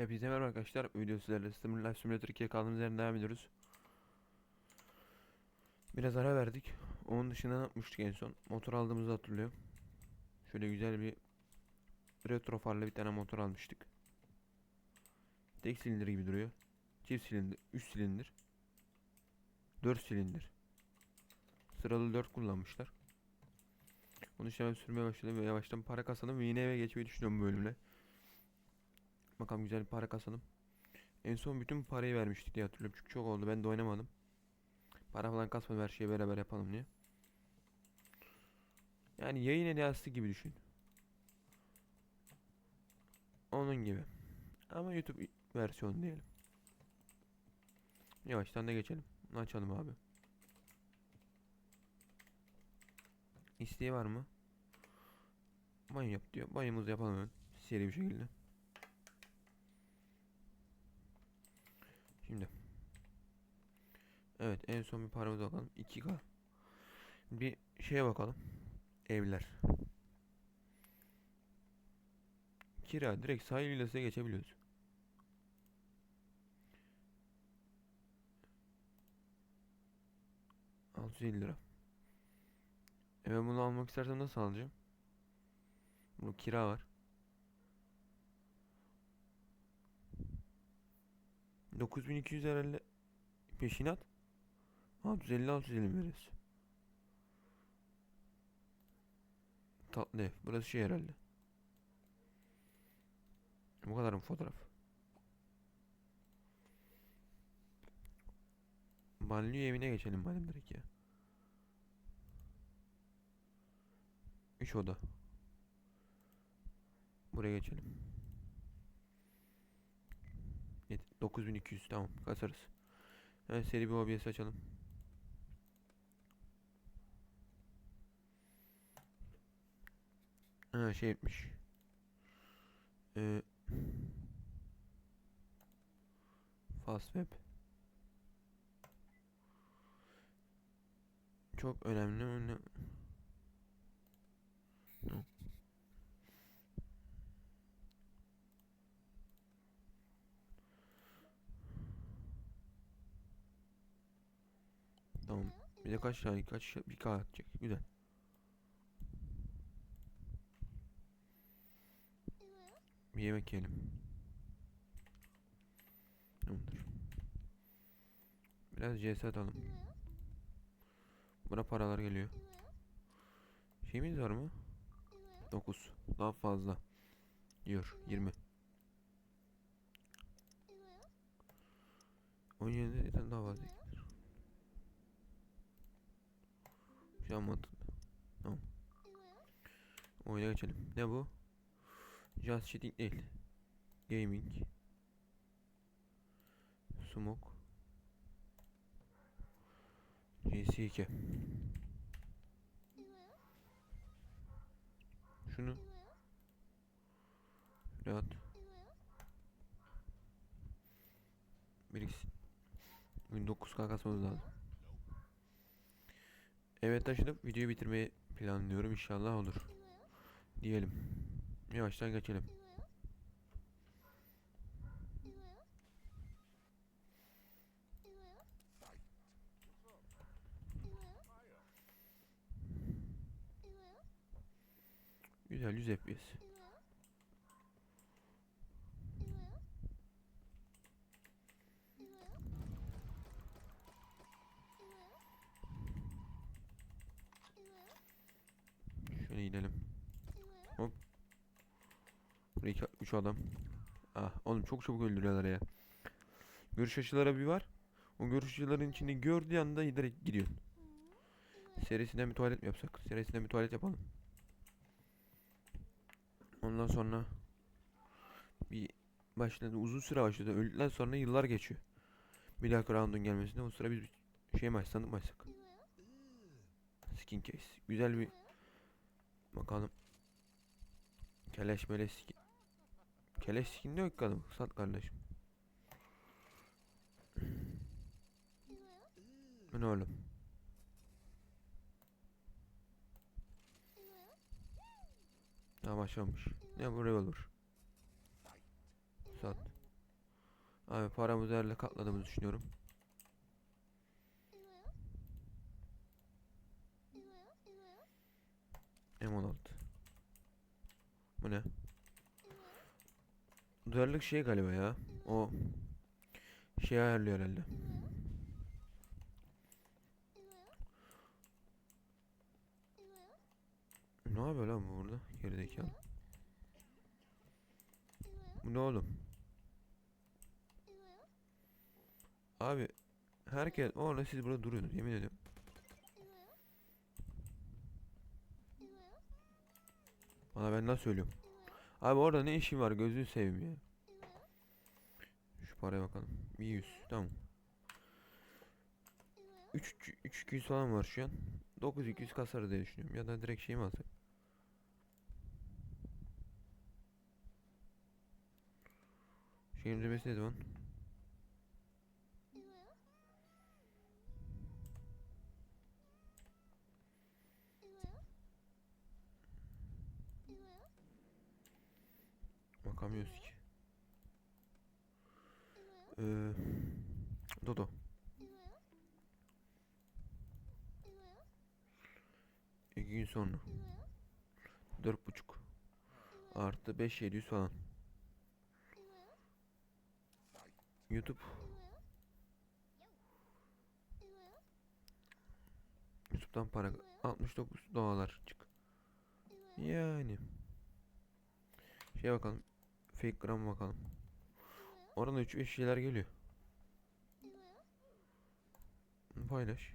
Hepinize merhaba arkadaşlar. Video sizlerle Steam Life Simulator 2'ye kaldığımız yerden devam ediyoruz. Biraz ara verdik. Onun dışında ne yapmıştık en son? Motor aldığımızı hatırlıyorum. Şöyle güzel bir retro farlı bir tane motor almıştık. Tek silindir gibi duruyor. Çift silindir, 3 silindir. 4 silindir. Sıralı 4 kullanmışlar. Onu işte ben sürmeye başladım ve yavaştan para kasalım ve yine eve geçmeyi düşünüyorum bu bölümle. Bakalım güzel bir para kasalım. En son bütün parayı vermiştik diye hatırlıyorum. Çünkü çok oldu. Ben de oynamadım. Para falan kasmadım. Her şeyi beraber yapalım diye. Yani yayın hediyesi gibi düşün. Onun gibi. Ama YouTube versiyonu diyelim. Yavaştan da geçelim. Açalım abi. İsteği var mı? Banyo yap diyor. Banyomuzu yapalım. Seri bir şekilde. Şimdi. Evet en son bir paramıza bakalım. 2K. Bir şeye bakalım. Evler. Kira direkt sahil villasına geçebiliyoruz. ...650 lira. E bunu almak istersem nasıl alacağım? Bu kira var. 9200 herhalde peşinat. 650 650 veririz. Tatlı ev. Burası şey herhalde. Bu kadar mı fotoğraf? Banliyö evine geçelim madem direkt ya. 3 oda. Buraya geçelim. 9200 tamam kasarız. Hemen seri bir OBS açalım. Ha şey etmiş. Ee, Fast Web. Çok önemli önemli. Tamam. Bir de kaç tane kaç bir K atacak. Güzel. Bir yemek yiyelim. Tamamdır. Biraz CS atalım. Buna paralar geliyor. Şeyimiz var mı? 9. Daha fazla. Diyor. 20. 17 bir tane daha fazla. Şu an mantıklı. Tamam. Oyuna geçelim. Ne bu? Just chatting değil. Gaming. Smoke. GC2. Şunu. Rahat. Biriksin. Bugün 9K kasmamız lazım. Evet taşıdım. Videoyu bitirmeyi planlıyorum. İnşallah olur. Diyelim. Yavaştan geçelim. Güzel 100 FPS. Şöyle gidelim. Hop. Buraya 3 adam. Ah oğlum çok çabuk öldürüyorlar ya. Görüş açıları bir var. O görüş açılarının içinde gördüğü anda direkt gidiyorsun. Serisinden bir tuvalet mi yapsak? Serisinden bir tuvalet yapalım. Ondan sonra bir başladı uzun süre başladı. Öldükten sonra yıllar geçiyor. Bir dahaki round'un gelmesine o sıra biz şey mi açsak, mı açsak? Skin case. Güzel bir bakalım. Keleş meleş skin. Keleş skin de yok adam. Sat kardeşim. Ne oğlum? Daha başlamış. Ne bu revolver? Sat. Abi paramızı herle katladığımızı düşünüyorum. M16. Bu ne? Duyarlılık şey galiba ya. O şey ayarlıyor herhalde. Ne yapıyor lan bu burada? Gerideki adam. Bu ne oğlum? Abi herkes orada siz burada duruyorsunuz yemin ediyorum. Bana ben nasıl söylüyorum? Abi orada ne işin var gözünü seveyim ya. Şu paraya bakalım. 100 tamam. 3 3 200 falan var şu an. 9 200 kasarız diye düşünüyorum. Ya da direkt şey mi alsak? Şeyin ödemesi ne zaman? Bakamıyoruz ki. Ee, Dodo. İki gün sonra. Dört buçuk. Artı beş yedi yüz falan. YouTube. YouTube'dan para 69 dolar çık. Yani. Şeye bakalım. Fake gram bakalım. Oradan 3 5 şeyler geliyor. Paylaş.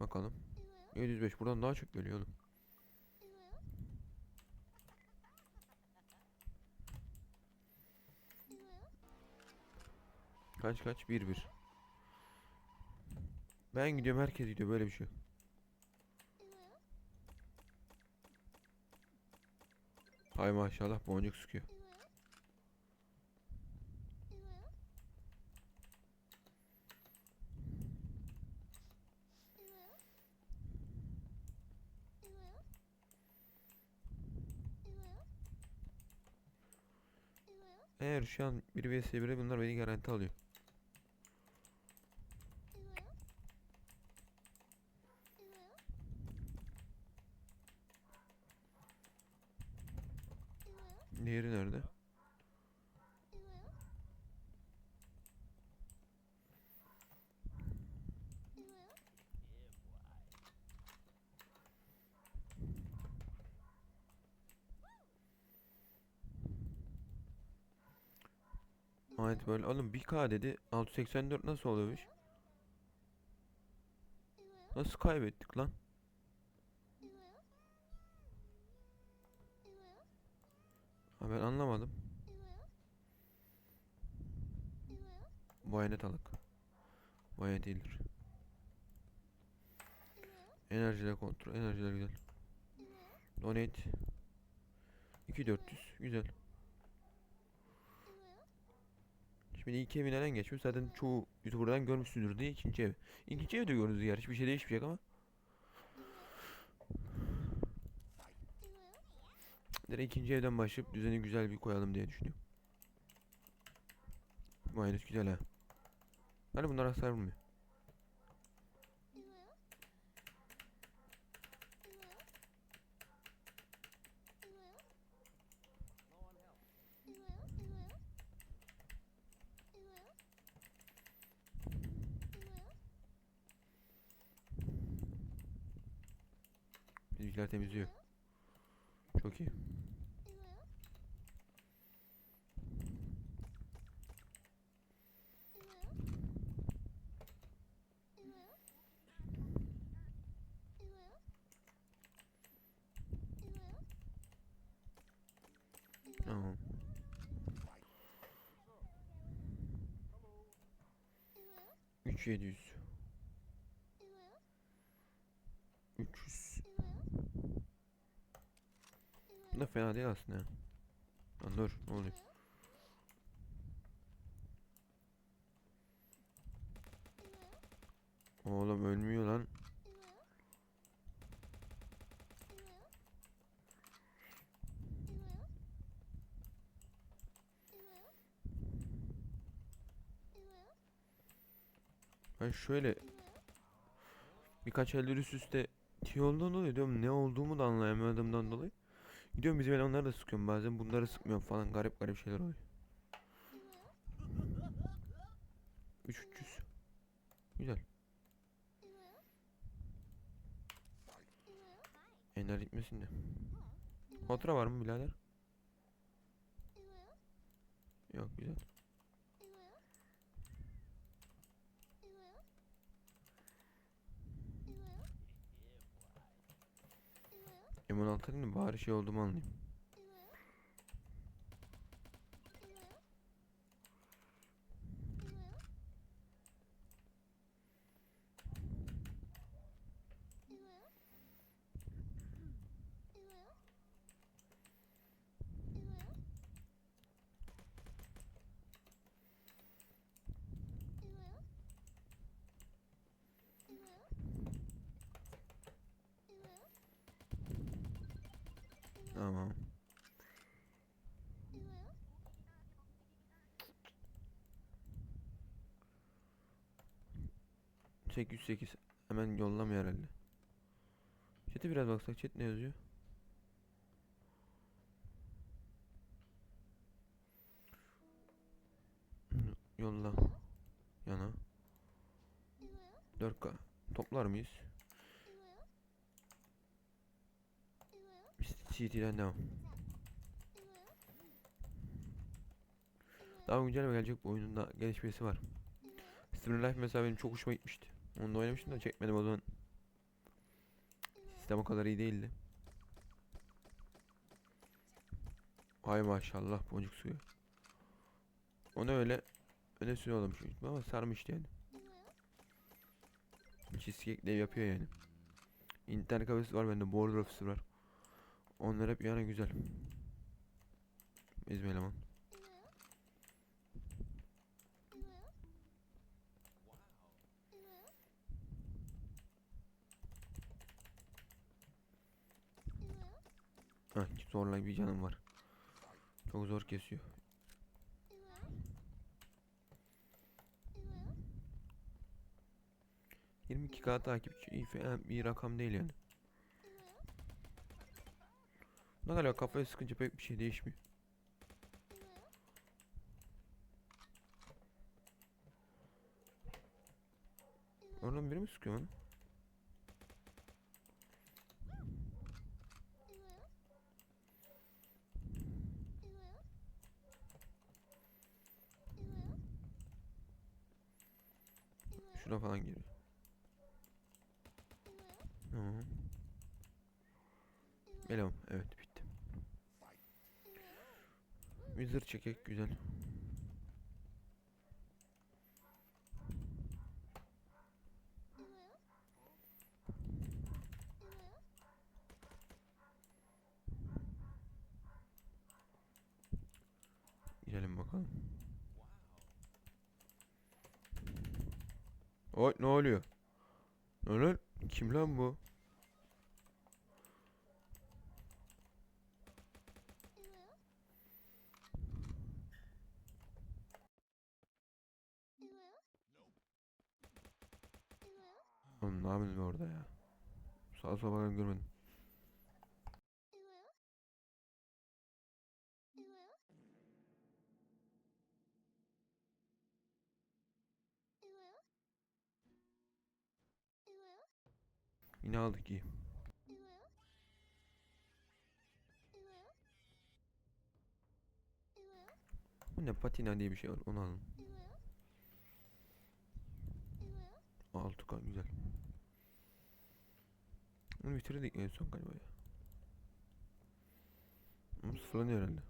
Bakalım. 705 buradan daha çok geliyor oğlum. Kaç kaç? 1 1. Ben gidiyorum herkes gidiyor böyle bir şey. yok. Hay maşallah boncuk sıkıyor. Eğer şu an 1 vs 1'e bunlar beni garanti alıyor. Diğeri nerede? Evet böyle oğlum 1K dedi 684 nasıl oluyormuş? Nasıl kaybettik lan? Ha ben anlamadım. Bayanet alık. Bayanet değildir. Enerjiler kontrol. Enerjiler güzel. Donate. 2400. Güzel. Şimdi ilk evi neden geçmiyor? Zaten çoğu YouTuber'dan görmüşsündür diye ikinci ev. İkinci evi de gördünüz gerçi. Hiçbir şey değişmeyecek ama. Direkt ikinci evden başlayıp düzeni güzel bir koyalım diye düşünüyorum. Gayet güzel ha. Hani bunlar hasar vurmuyor. Bizimkiler temizliyor. Çok iyi. Tamam. Üç yedi yüz. Üç yüz. Bu da fena değil aslında. Lan dur ne oluyor? Oğlum ölmüyor lan. Ben şöyle birkaç eldir üst üste T-Yoldan dolayı diyorum ne olduğumu da anlayamadığımdan dolayı. Gidiyorum bizim elemanları da sıkıyorum bazen bunları sıkmıyorum falan garip garip şeyler oluyor. 3300 Güzel. Ender gitmesin de. Fatura var mı birader? Yok güzel. M16 değil mi? Bari şey olduğumu anlayayım. Tamam. Sekiz sekiz. Hemen yollamıyor herhalde. Chat'e biraz baksak chat ne yazıyor? CT'den devam. Daha güncel ve gelecek bu oyunun da gelişmesi var. Steam Life mesela benim çok hoşuma gitmişti. Onu da oynamıştım da çekmedim o zaman. Sistem o kadar iyi değildi. Hay maşallah boncuk suyu. Onu öyle öne sürüyordum çünkü ama sarmıştı yani. Cheesecake de yapıyor yani. İnternet kafesi var bende, border ofisi var. Onlar hep yani güzel. Bizim eleman. Heh, zorla bir canım var. Çok zor kesiyor. Yirmi iki K takipçi iyi bir rakam değil yani. Ne kadar kafaya sıkınca pek bir şey değişmiyor. Oradan biri mi sıkıyor onu? Şuna falan giriyor. Tamam. Eleman evet zır çekek güzel. Gidelim bakalım. Oy ne oluyor? Ne oluyor? Kim lan bu? Oğlum ne yapıyorsun orada ya? Sağa sola bakan görmedim. Yine aldık iyi. Bu ne patina diye bir şey var onu alın. 6K güzel. Bunu bitirdik en son galiba ya. Sıfırlanıyor herhalde.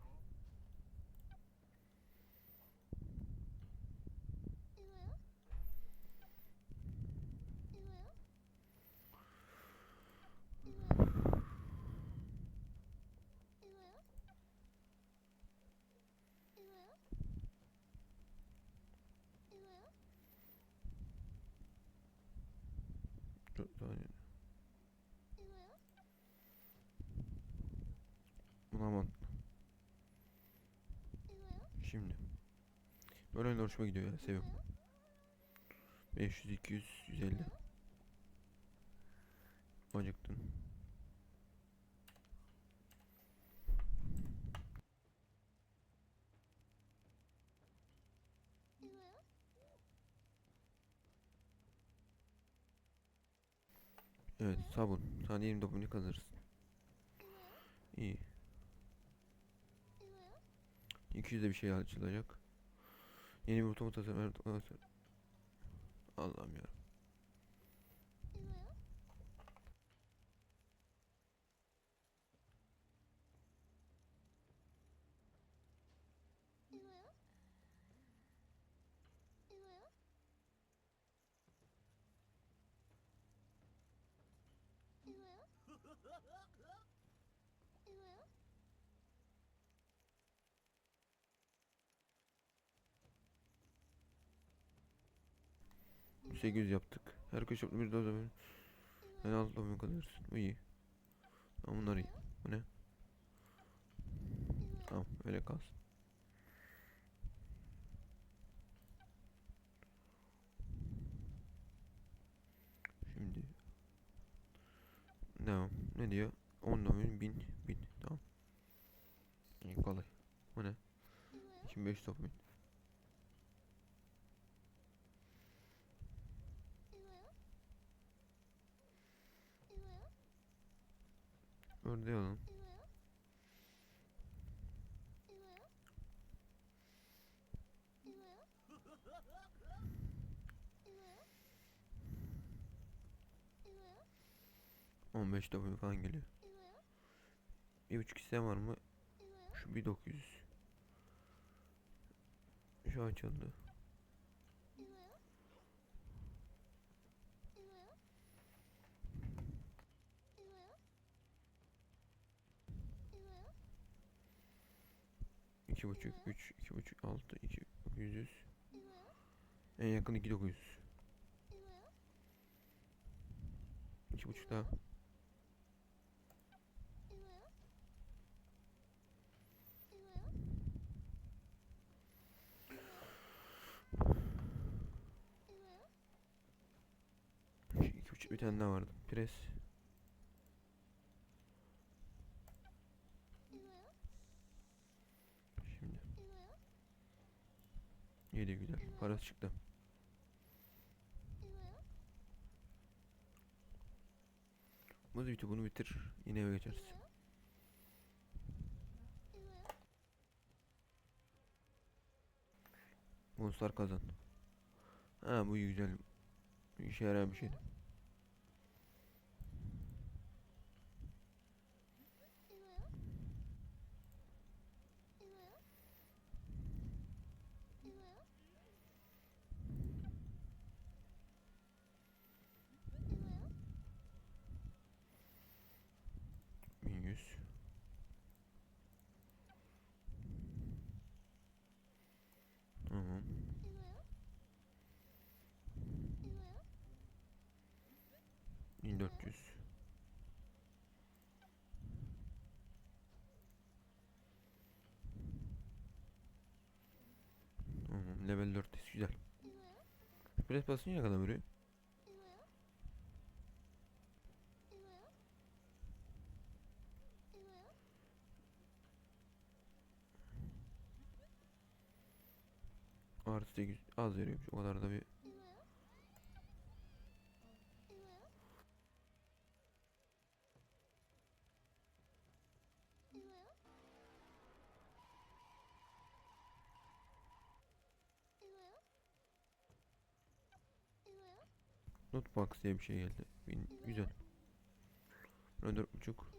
Dört saniye. Aman. Şimdi. Böyle oyunlar hoşuma gidiyor ya. Seviyorum. 500, 200, 150. Acıktın. Evet sabun. Sana 20 dopamin kazanırsın. İyi. 200'de bir şey açılacak. Yeni bir otomat tasarım. Allah'ım ya. Sekiz yaptık. Her köşe bir doz dopamin. En alt dopamin kazanırsın. Bu iyi. Tamam bunlar iyi. Bu ne? Tamam öyle kalsın. Şimdi Devam. Ne diyor? 10 domain 1000 1000 tamam. İyi kolay. Bu ne? 2500 domain. Ördeği alalım. On beş dopamin falan geliyor. Bir buçuk istem var mı? Şu bir dokuz yüz. Şu açıldı. İki buçuk, üç, iki buçuk, altı, iki, dokuz yüz. En yakın iki dokuz yüz. İki buçuk daha. İki buçuk bir tane daha vardı. Pres. Şimdi. Yedi güzel. Parası çıktı. Bunu bitir, bunu bitir. Yine eve geçeriz. Monster kazan. Ha bu iyi, güzel. İşe yarayan bir şeydi. 200. Hmm, level 4 güzel. Biraz basınca kadar vuruyor. Artı 8 az veriyormuş. O kadar da bir Notebox diye bir şey geldi. Bin- güzel. Buna dört buçuk.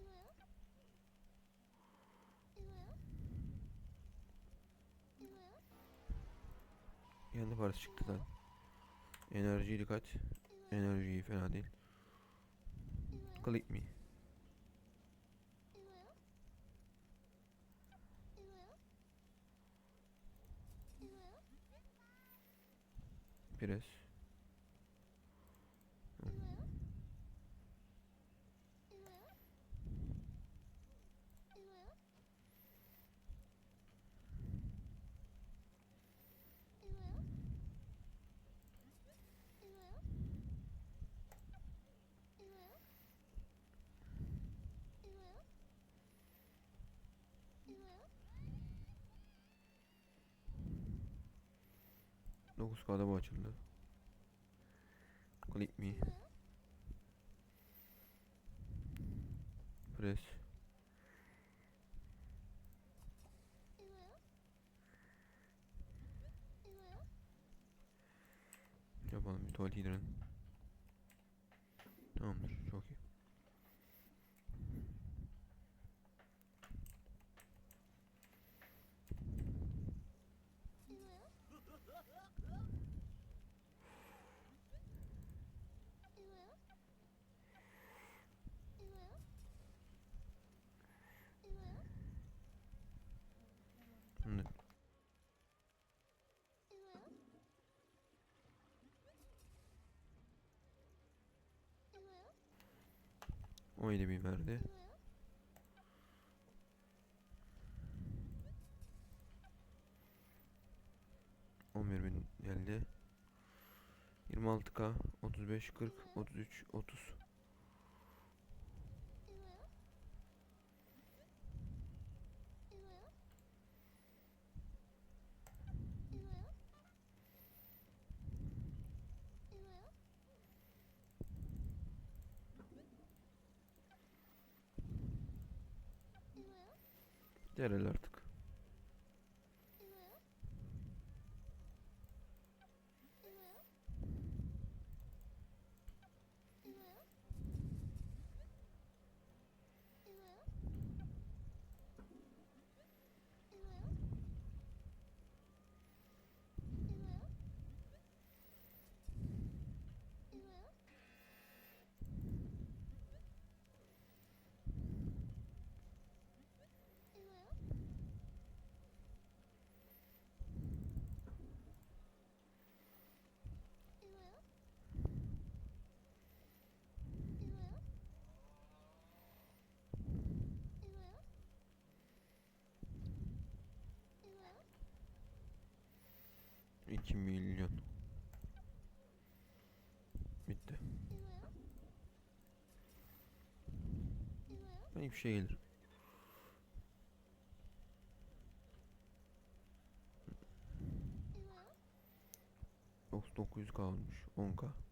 Kendi parası çıktı zaten. Enerji dikkat. Enerji iyi, fena değil. Click me. Pres. Hı. 9K'da bu açıldı. Click me. Press. Yapalım bir tuvalete gidelim. Tamamdır. Çok iyi. Şimdi o ile bir verdi. Bin geldi. 26k 35 40 33 30 agregar el arte. 2 milyon. Bitti. Benim şey gelir. dokuz kalmış 10k.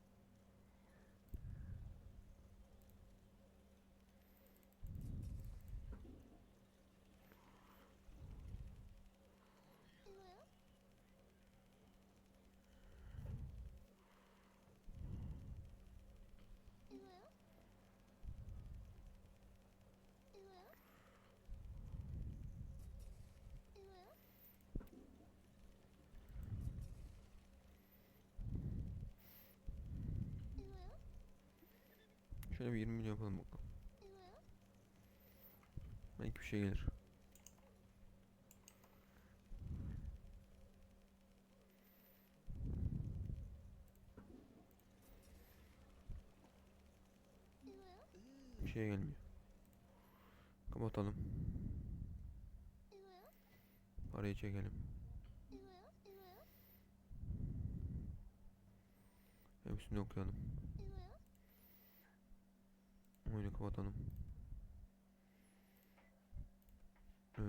Şöyle bir 20 milyon yapalım bakalım. Belki bir şey gelir. Bir şey gelmiyor. Kapatalım. Parayı çekelim. Hepsini okuyalım. Oyunu kapatalım. Ee,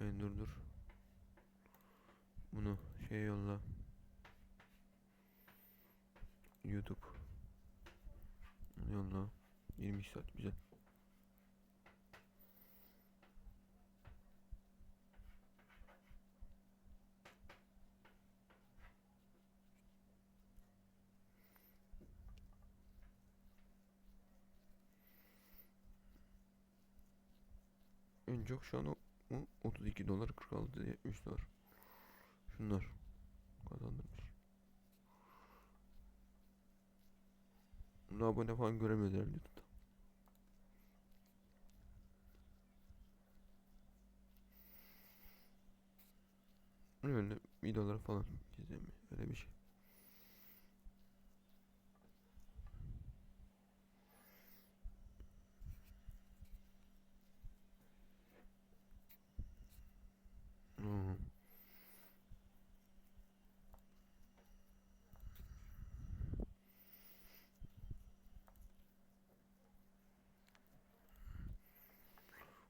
e, dur dur. Bunu şey yolla. YouTube. Yolla. 20 saat güzel. En çok şu an o, o 32 dolar 46 70 dolar. Şunlar kazandırmış. Bunu abone falan göremiyoruz herhalde YouTube'da. Öyle videolar falan izlemiyor. Öyle bir şey. Hı.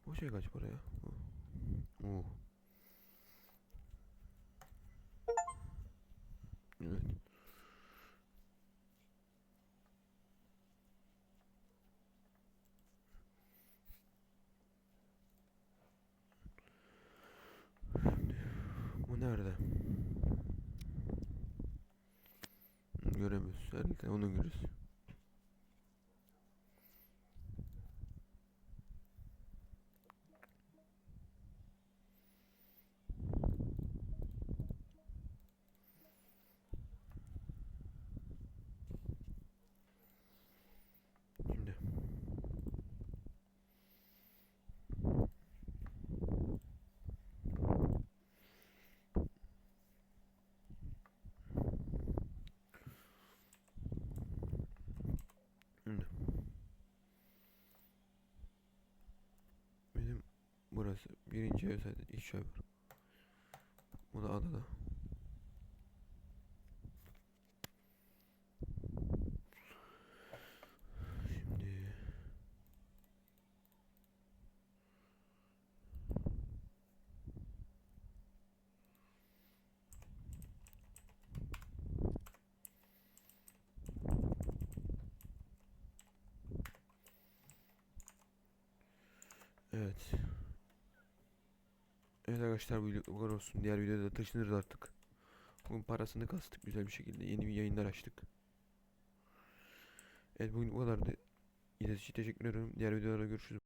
O şey kaç para ya? Oo. O nerede? Göremiyoruz. Herhalde onu görürüz. Şimdi. Şimdi. Bizim burası birinci ev zaten iç ev. Bu da adada. Şimdi Evet. Evet arkadaşlar bu kadar olsun. Diğer videoda da taşınırız artık. Bugün parasını kastık güzel bir şekilde. Yeni bir yayınlar açtık. Evet bugün bu kadardı. İzlediğiniz için teşekkür ederim. Diğer videolarda görüşürüz.